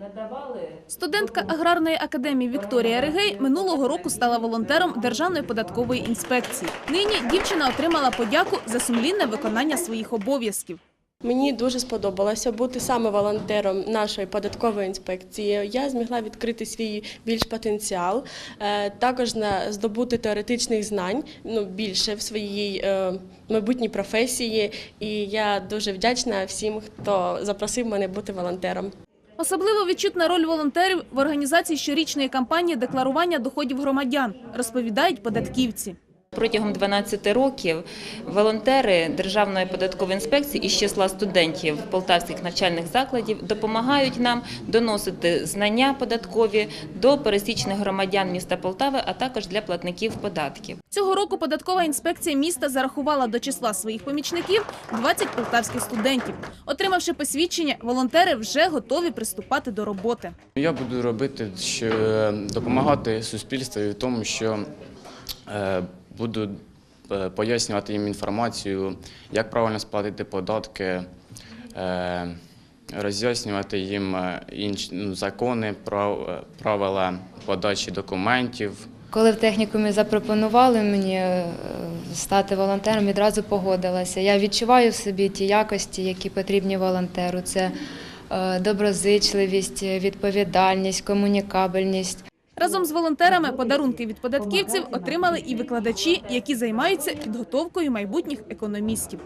надавали Студентка аграрної академії Вікторія Ригей минулого року стала волонтером Державної податкової інспекції. Нині дівчина отримала подяку за сумлінне виконання своїх обов'язків. Мені дуже сподобалося бути саме волонтером нашої податкової інспекції. Я змогла відкрити свій більш потенціал, е, також здобути теоретичних знань ну, більше в своїй е, майбутній професії. І я дуже вдячна всім, хто запросив мене бути волонтером. Особливо відчутна роль волонтерів в організації щорічної кампанії декларування доходів громадян, розповідають податківці. Протягом 12 років волонтери Державної податкової інспекції із числа студентів полтавських навчальних закладів допомагають нам доносити знання податкові до пересічних громадян міста Полтави, а також для платників податків. Цього року податкова інспекція міста зарахувала до числа своїх помічників 20 полтавських студентів. Отримавши посвідчення, волонтери вже готові приступати до роботи. Я буду робити, е, допомагати суспільству в тому, що е, буду е, пояснювати їм інформацію, як правильно сплатити податки, е, роз'яснювати їм е, інші ну, закони, прав- правила подачі документів. Коли в технікумі запропонували мені стати волонтером, відразу погодилася. Я відчуваю в собі ті якості, які потрібні волонтеру. Це доброзичливість, відповідальність, комунікабельність. Разом з волонтерами подарунки від податківців отримали і викладачі, які займаються підготовкою майбутніх економістів.